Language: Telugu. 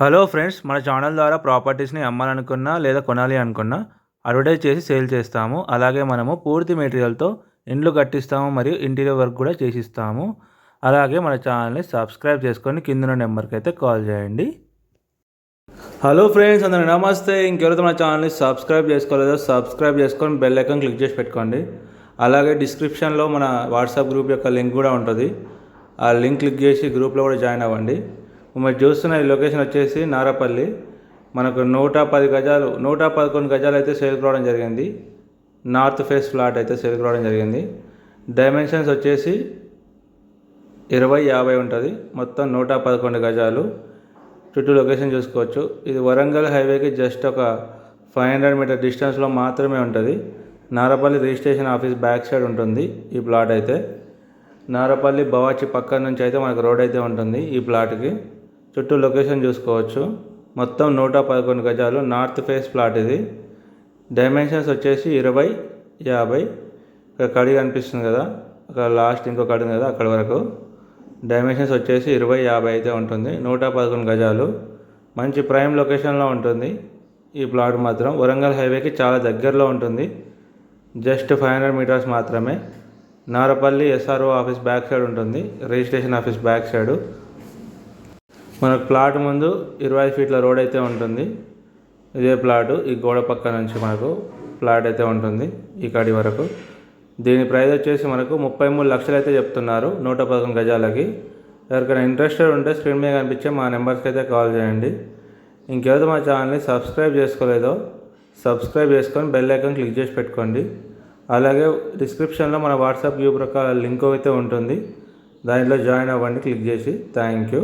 హలో ఫ్రెండ్స్ మన ఛానల్ ద్వారా ప్రాపర్టీస్ని అమ్మాలనుకున్నా లేదా కొనాలి అనుకున్నా అడ్వర్టైజ్ చేసి సేల్ చేస్తాము. అలాగే మనము పూర్తి మెటీరియల్తో ఇండ్లు కట్టిస్తాము మరియు ఇంటీరియర్ వర్క్ కూడా చేసిస్తాము. అలాగే మన ఛానల్ని సబ్స్క్రైబ్ చేసుకొని కింద నెంబర్కి అయితే కాల్ చేయండి. హలో ఫ్రెండ్స్ అందరూ నమస్తే. ఇంకెవరైతే మన ఛానల్ని సబ్స్క్రైబ్ చేసుకోలేదో సబ్స్క్రైబ్ చేసుకొని బెల్ ఐకాన్ క్లిక్ చేసి పెట్టుకోండి. అలాగే డిస్క్రిప్షన్లో మన వాట్సాప్ గ్రూప్ యొక్క లింక్ కూడా ఉంటుంది. ఆ లింక్ క్లిక్ చేసి గ్రూప్లో కూడా జాయిన్ అవ్వండి. మీరు చూస్తున్న ఈ లొకేషన్ వచ్చేసి నారపల్లి. మనకు నూట పది గజాలు నూట పదకొండు గజాలు అయితే సేల్కి రావడం జరిగింది. నార్త్ ఫేస్ ఫ్లాట్ అయితే సేల్కి రావడం జరిగింది. డైమెన్షన్స్ వచ్చేసి ఇరవై యాభై ఉంటుంది. మొత్తం నూట పదకొండు గజాలు. చుట్టూ లొకేషన్ చూసుకోవచ్చు. ఇది వరంగల్ హైవేకి జస్ట్ ఒక ఫైవ్ హండ్రెడ్ మీటర్ డిస్టెన్స్లో మాత్రమే ఉంటుంది. Narapalli registration office back side ఉంటుంది ఈ ప్లాట్ అయితే. నారపల్లి బవాచి పక్క నుంచి అయితే మనకు రోడ్ అయితే ఉంటుంది ఈ ప్లాట్కి చుట్టూ లొకేషన్ చూసుకోవచ్చు. మొత్తం నూట పదకొండు గజాలు నార్త్ ఫేస్ ప్లాట్ ఇది. డైమెన్షన్స్ వచ్చేసి ఇరవై యాభై. ఇక్కడ కడి కనిపిస్తుంది కదా. అక్కడ లాస్ట్ ఇంకో కడి కదా అక్కడ వరకు. డైమెన్షన్స్ వచ్చేసి ఇరవై యాభై అయితే ఉంటుంది. నూట పదకొండు గజాలు. మంచి ప్రైమ్ లొకేషన్లో ఉంటుంది ఈ ప్లాట్ మాత్రం. వరంగల్ హైవేకి చాలా దగ్గరలో ఉంటుంది. జస్ట్ ఫైవ్ హండ్రెడ్ మీటర్స్ మాత్రమే. Narapalli SRO office back side ఉంటుంది. Registration office back side. మనకు ప్లాట్ ముందు ఇరవై ఫీట్ల రోడ్ అయితే ఉంటుంది. ఇదే ప్లాటు ఈ గోడ పక్క నుంచి మనకు ప్లాట్ అయితే ఉంటుంది ఈ కడి వరకు. దీని ప్రైస్ వచ్చేసి మనకు ముప్పై మూడు లక్షలు అయితే చెప్తున్నారు నూట పదకొండు గజాలకి. ఎవరికైనా ఇంట్రెస్టెడ్ ఉంటే స్క్రీన్ మీద కనిపించే మా నెంబర్స్కి అయితే కాల్ చేయండి. ఇంకేదో మా ఛానల్ని సబ్స్క్రైబ్ చేసుకోలేదో సబ్స్క్రైబ్ చేసుకొని బెల్ ఐకాన్ క్లిక్ చేసి పెట్టుకోండి. అలాగే డిస్క్రిప్షన్లో మన వాట్సాప్ గ్రూప్ రకాల లింక్ అయితే ఉంటుంది. దానిలో జాయిన్ అవ్వండి క్లిక్ చేసి. Thank you